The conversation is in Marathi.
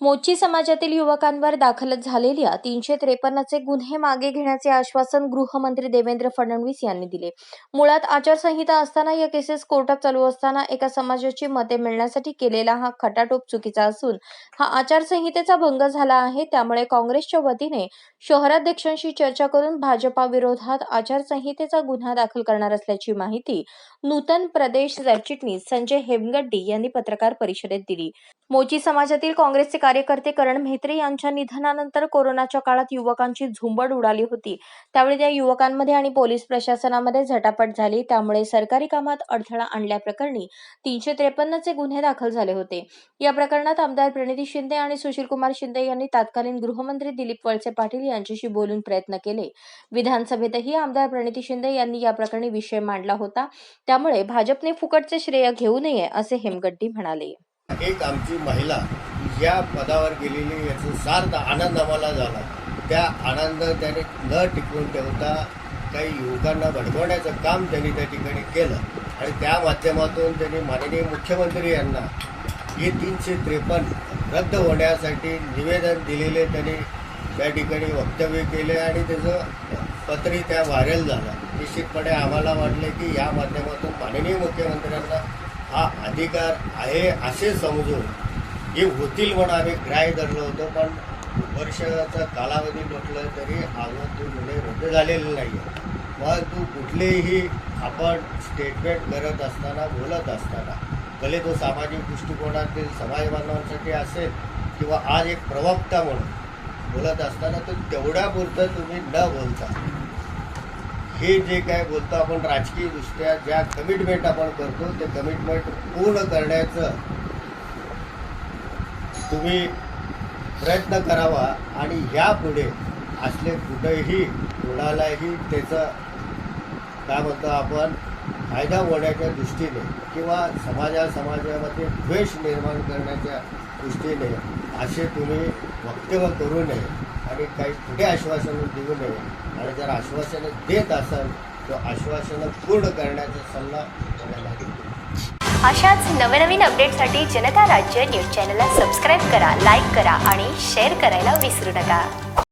मोची समाजातील युवकांवर दाखल झालेल्या तीनशे त्रेपन्नचे गुन्हे मागे घेण्याचे आश्वासन गृहमंत्री देवेंद्र फडणवीस यांनी दिले. मुळात आचारसंहिता असताना या केसेस कोर्टात चालू असताना एका समाजाची मते मिळण्यासाठी केलेला हा खटाटोप चुकीचा असून हा आचारसंहितेचा भंग झाला आहे. त्यामुळे काँग्रेसच्या वतीने शहराध्यक्षांशी चर्चा करून भाजपा विरोधात आचारसंहितेचा गुन्हा दाखल करणार असल्याची माहिती नूतन प्रदेश सरचिटणीस संजय हेमगड्डी यांनी पत्रकार परिषदेत दिली. मोची समाजातील काँग्रेसचे कार्यकर्ते करण म्हेत्रे यांच्या निधनानंतर कोरोनाच्या काळात युवकांची झुंबड उडाली होती. त्यावेळी त्या युवकांमध्ये आणि पोलीस प्रशासनामध्ये झटापट झाली. त्यामुळे सरकारी कामात अडथळा आणल्याप्रकरणी तीनशे त्रेपन्नचे गुन्हे दाखल झाले होते. या प्रकरणात आमदार प्रणिती शिंदे आणि सुशीलकुमार शिंदे यांनी तत्कालीन गृहमंत्री दिलीप वळसे पाटील यांच्याशी बोलून प्रयत्न केले. विधानसभेतही आमदार प्रणिती शिंदे यांनी या प्रकरणी विषय मांडला होता. त्यामुळे भाजपने फुकटचे श्रेय घेऊ नये असे हेमगड्डी म्हणाले. एक आमची महिला या पदावर गेलेली याचा सार्थ आनंद आम्हाला झाला. त्या आनंद त्याने न टिकवून ठेवता काही युवकांना भडकवण्याचं काम त्यांनी त्या ठिकाणी केलं. आणि त्या माध्यमातून त्यांनी माननीय मुख्यमंत्री यांना हे तीनशे त्रेपन्न रद्द होण्यासाठी निवेदन दिलेले त्यांनी त्या ठिकाणी वक्तव्य केले आणि त्याचं पत्रही त्या व्हायरल झालं. निश्चितपणे आम्हाला वाटले की या माध्यमातून माननीय मुख्यमंत्र्यांना हा अधिकार आहे असे समजून हे होतील म्हणून आम्ही ग्राह्य धरलं होतं पण वर्षाचा कालावधी म्हटलं तरी अजून तो निर्णय रद्द झालेला नाही आहे मग तू कुठलेही आपण स्टेटमेंट करत असताना बोलत असताना भले तो सामाजिक दृष्टिकोनातील समाज बांधवांसाठी असेल किंवा आज एक प्रवक्ता म्हणून बोलत असताना तर तेवढ्यापुरतं तुम्ही न बोलता हे जे काय बोलतो आपण राजकीयदृष्ट्या ज्या कमिटमेंट आपण करतो ते कमिटमेंट पूर्ण करण्याचं तुम्ही प्रयत्न करावा आणि यापुढे असले कुठेही कोणालाही त्याचं काय म्हणतो आपण फायदा होण्याच्या दृष्टीने किंवा समाजा समाजामध्ये द्वेष निर्माण करण्याच्या दृष्टीने असे तुम्ही वक्तव्य करू नये. आणि काही पुढे आश्वासनं देऊ नये. आणि जर आश्वासनं देत असाल तर आश्वासनं पूर्ण करण्याचा सल्ला मला देतो अशाच नवनवीन अपडेटसाठी जनता राज्य न्यूज चॅनलला सबस्क्राईब करा लाईक करा आणि शेअर करायला विसरू नका.